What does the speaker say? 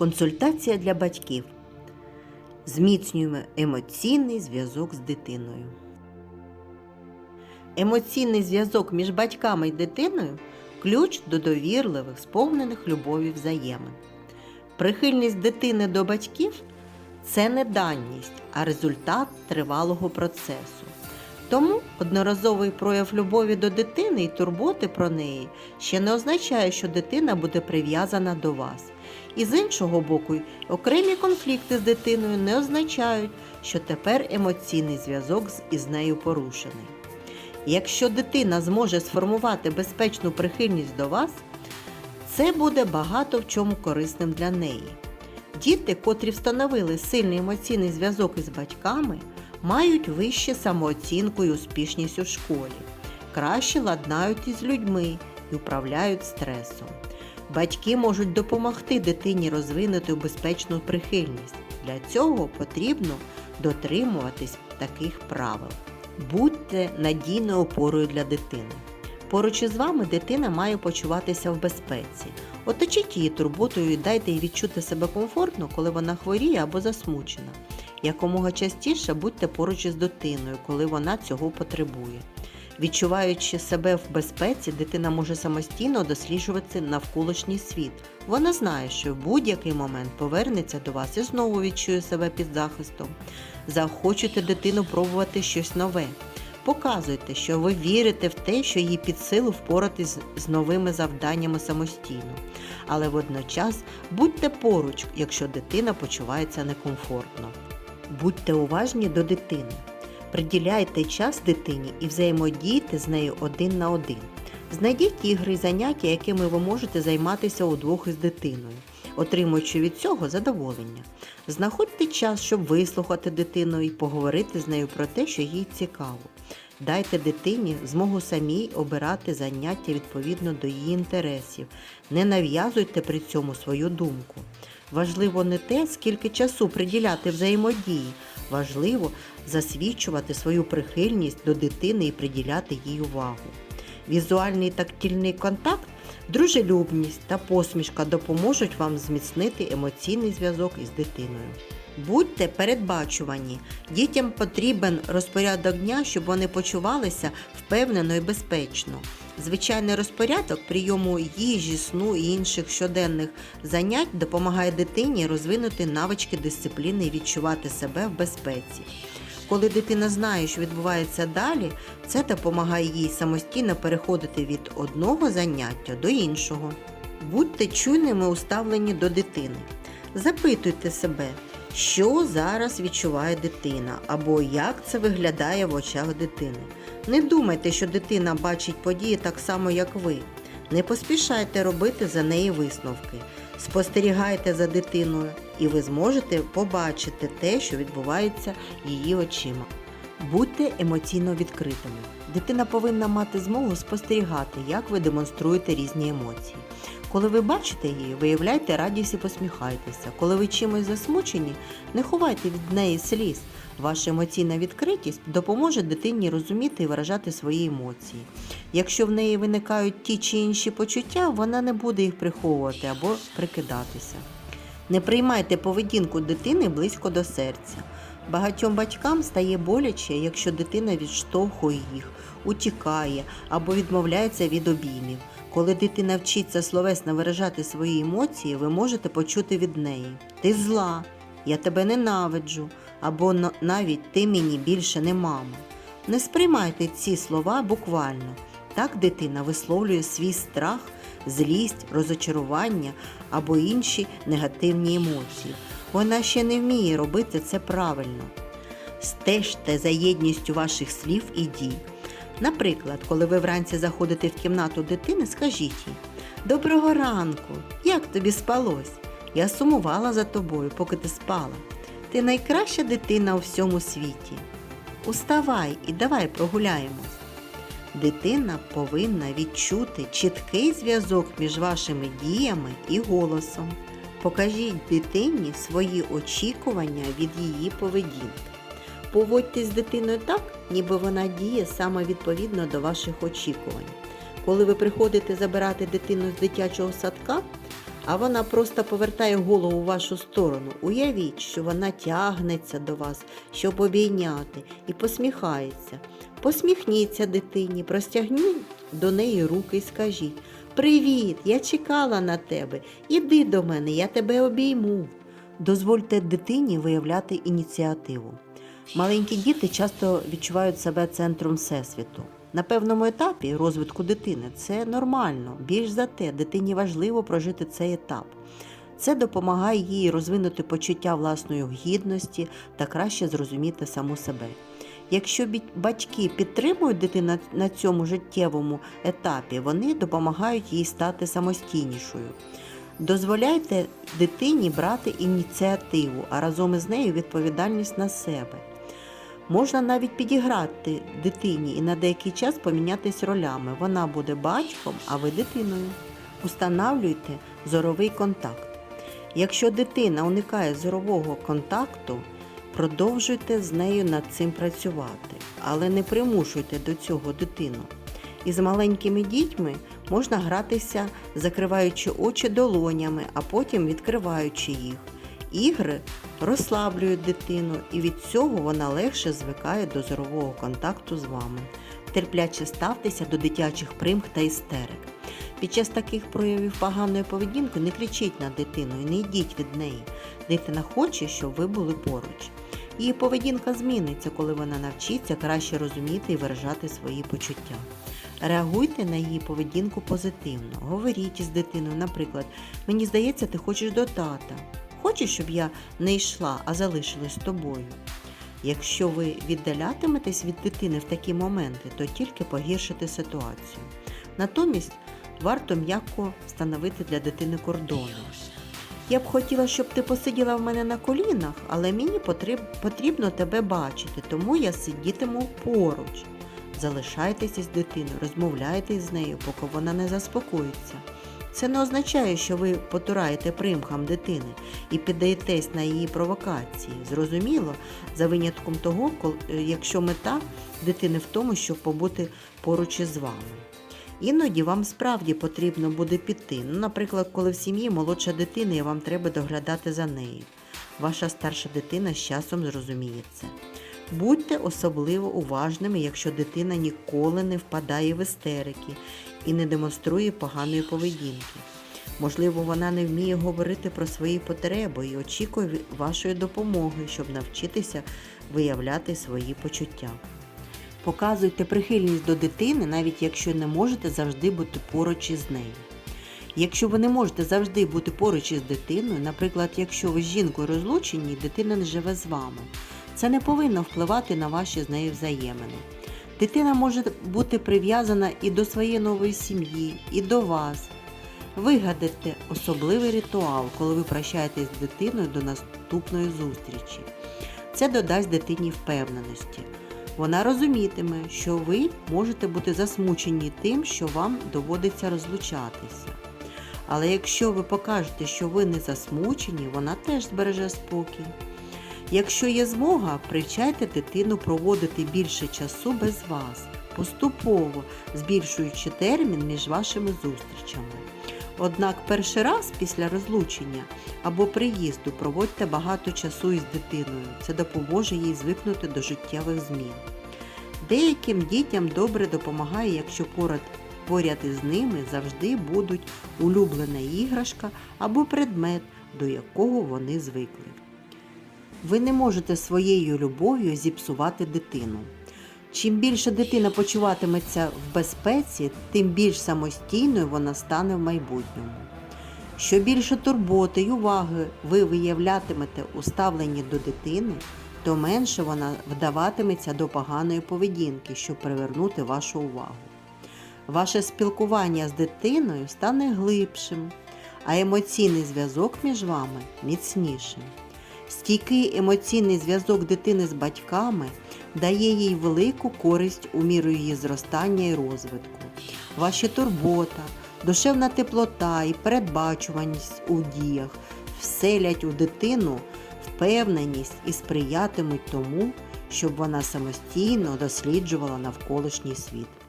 Консультація для батьків. Зміцнюємо емоційний зв'язок з дитиною. Емоційний зв'язок між батьками і дитиною ключ до довірливих, сповнених любові взаємин. Прихильність дитини до батьків це не даність, а результат тривалого процесу. Тому одноразовий прояв любові до дитини і турботи про неї ще не означає, що дитина буде прив'язана до вас. І з іншого боку, окремі конфлікти з дитиною не означають, що тепер емоційний зв'язок із нею порушений. Якщо дитина зможе сформувати безпечну прихильність до вас, це буде багато в чому корисним для неї. Діти, котрі встановили сильний емоційний зв'язок із батьками, мають вищу самооцінку і успішність у школі, краще ладнають із людьми і управляють стресом. Батьки можуть допомогти дитині розвинути безпечну прихильність. Для цього потрібно дотримуватись таких правил. Будьте надійною опорою для дитини. Поруч із вами дитина має почуватися в безпеці. Оточіть її турботою і дайте їй відчути себе комфортно, коли вона хворіє або засмучена. Якомога частіше будьте поруч із дитиною, коли вона цього потребує. Відчуваючи себе в безпеці, дитина може самостійно досліджувати навколишній світ. Вона знає, що в будь-який момент повернеться до вас і знову відчує себе під захистом. Заохочуйте дитину пробувати щось нове. Показуйте, що ви вірите в те, що їй під силу впоратись з новими завданнями самостійно. Але водночас будьте поруч, якщо дитина почувається некомфортно. Будьте уважні до дитини. Приділяйте час дитині і взаємодійте з нею один на один. Знайдіть ігри і заняття, якими ви можете займатися удвох із дитиною, отримуючи від цього задоволення. Знаходьте час, щоб вислухати дитину і поговорити з нею про те, що їй цікаво. Дайте дитині змогу самій обирати заняття відповідно до її інтересів. Не нав'язуйте при цьому свою думку. Важливо не те, скільки часу приділяти взаємодії, важливо засвідчувати свою прихильність до дитини і приділяти їй увагу. Візуальний тактильний контакт, дружелюбність та посмішка допоможуть вам зміцнити емоційний зв'язок із дитиною. Будьте передбачувані. Дітям потрібен розпорядок дня, щоб вони почувалися впевнено і безпечно. Звичайний розпорядок прийому їжі, сну і інших щоденних занять допомагає дитині розвинути навички дисципліни і відчувати себе в безпеці. Коли дитина знає, що відбувається далі, це допомагає їй самостійно переходити від одного заняття до іншого. Будьте чуйними у ставленні до дитини. Запитуйте себе, що зараз відчуває дитина, або як це виглядає в очах дитини. Не думайте, що дитина бачить події так само, як ви. Не поспішайте робити за неї висновки. Спостерігайте за дитиною, і ви зможете побачити те, що відбувається її очима. Будьте емоційно відкритими. Дитина повинна мати змогу спостерігати, як ви демонструєте різні емоції. Коли ви бачите її, виявляйте радість і посміхайтеся. Коли ви чимось засмучені, не ховайте від неї сліз. Ваша емоційна відкритість допоможе дитині розуміти і виражати свої емоції. Якщо в неї виникають ті чи інші почуття, вона не буде їх приховувати або прикидатися. Не приймайте поведінку дитини близько до серця. Багатьом батькам стає боляче, якщо дитина відштовхує їх, утікає або відмовляється від обіймів. Коли дитина вчиться словесно виражати свої емоції, ви можете почути від неї: Ти зла, я тебе ненавиджу, або навіть ти мені більше не мама. Не сприймайте ці слова буквально. Так дитина висловлює свій страх, злість, розочарування або інші негативні емоції. Вона ще не вміє робити це правильно. Стежте за єдністю ваших слів і дій. Наприклад, коли ви вранці заходите в кімнату дитини, скажіть їй Доброго ранку! Як тобі спалось? Я сумувала за тобою, поки ти спала. Ти найкраща дитина у всьому світі. Уставай і давай прогуляємось. Дитина повинна відчути чіткий зв'язок між вашими діями і голосом. Покажіть дитині свої очікування від її поведінки. Поводьтесь з дитиною так, ніби вона діє саме відповідно до ваших очікувань. Коли ви приходите забирати дитину з дитячого садка, а вона просто повертає голову в вашу сторону. Уявіть, що вона тягнеться до вас, щоб обійняти, і посміхається. Посміхніться дитині, простягніть до неї руки і скажіть Привіт, я чекала на тебе. Іди до мене, я тебе обійму. Дозвольте дитині виявляти ініціативу. Маленькі діти часто відчувають себе центром всесвіту. На певному етапі розвитку дитини це нормально. Більш за те, дитині важливо прожити цей етап. Це допомагає їй розвинути почуття власної гідності та краще зрозуміти саму себе. Якщо батьки підтримують дитину на цьому життєвому етапі, вони допомагають їй стати самостійнішою. Дозволяйте дитині брати ініціативу, а разом із нею відповідальність на себе. Можна навіть підіграти дитині і на деякий час помінятись ролями. Вона буде батьком, а ви дитиною. Устанавлюйте зоровий контакт. Якщо дитина уникає зорового контакту, продовжуйте з нею над цим працювати, але не примушуйте до цього дитину. Із маленькими дітьми можна гратися, закриваючи очі долонями, а потім відкриваючи їх. Ігри розслаблюють дитину, і від цього вона легше звикає до зорового контакту з вами. Терпляче ставтеся до дитячих примх та істерик. Під час таких проявів поганої поведінки не кричіть на дитину і не йдіть від неї. Дитина хоче, щоб ви були поруч. Її поведінка зміниться, коли вона навчиться краще розуміти і виражати свої почуття. Реагуйте на її поведінку позитивно. Говоріть із дитиною, наприклад, мені здається, ти хочеш до тата. Хочеш, щоб я не йшла, а залишилась з тобою. Якщо ви віддалятиметесь від дитини в такі моменти, то тільки погіршите ситуацію. Натомість варто м'яко встановити для дитини кордони. Я б хотіла, щоб ти посиділа в мене на колінах, але мені потріб- потрібно тебе бачити, тому я сидітиму поруч. Залишайтеся з дитиною, розмовляйте з нею, поки вона не заспокоїться. Це не означає, що ви потураєте примхам дитини і піддаєтесь на її провокації. Зрозуміло, за винятком того, е, якщо мета дитини в тому, щоб побути поруч із вами. Іноді вам справді потрібно буде піти. Ну, наприклад, коли в сім'ї молодша дитина і вам треба доглядати за нею. Ваша старша дитина з часом зрозуміє це. Будьте особливо уважними, якщо дитина ніколи не впадає в істерики і не демонструє поганої поведінки. Можливо, вона не вміє говорити про свої потреби і очікує вашої допомоги, щоб навчитися виявляти свої почуття. Показуйте прихильність до дитини, навіть якщо не можете завжди бути поруч із нею. Якщо ви не можете завжди бути поруч із дитиною, наприклад, якщо ви з жінкою розлучені, і дитина не живе з вами, це не повинно впливати на ваші з нею взаємини. Дитина може бути прив'язана і до своєї нової сім'ї, і до вас. Вигадайте особливий ритуал, коли ви прощаєтесь з дитиною до наступної зустрічі. Це додасть дитині впевненості. Вона розумітиме, що ви можете бути засмучені тим, що вам доводиться розлучатися. Але якщо ви покажете, що ви не засмучені, вона теж збереже спокій. Якщо є змога, привчайте дитину проводити більше часу без вас, поступово збільшуючи термін між вашими зустрічами. Однак перший раз після розлучення або приїзду проводьте багато часу із дитиною. Це допоможе їй звикнути до життєвих змін. Деяким дітям добре допомагає, якщо поряд, поряд із ними завжди будуть улюблена іграшка або предмет, до якого вони звикли. Ви не можете своєю любов'ю зіпсувати дитину. Чим більше дитина почуватиметься в безпеці, тим більш самостійною вона стане в майбутньому. Що більше турботи й уваги ви виявлятимете у ставленні до дитини, то менше вона вдаватиметься до поганої поведінки, щоб привернути вашу увагу. Ваше спілкування з дитиною стане глибшим, а емоційний зв'язок між вами міцнішим. Стійкий емоційний зв'язок дитини з батьками дає їй велику користь у міру її зростання і розвитку. Ваші турбота, душевна теплота і передбачуваність у діях вселять у дитину впевненість і сприятимуть тому, щоб вона самостійно досліджувала навколишній світ.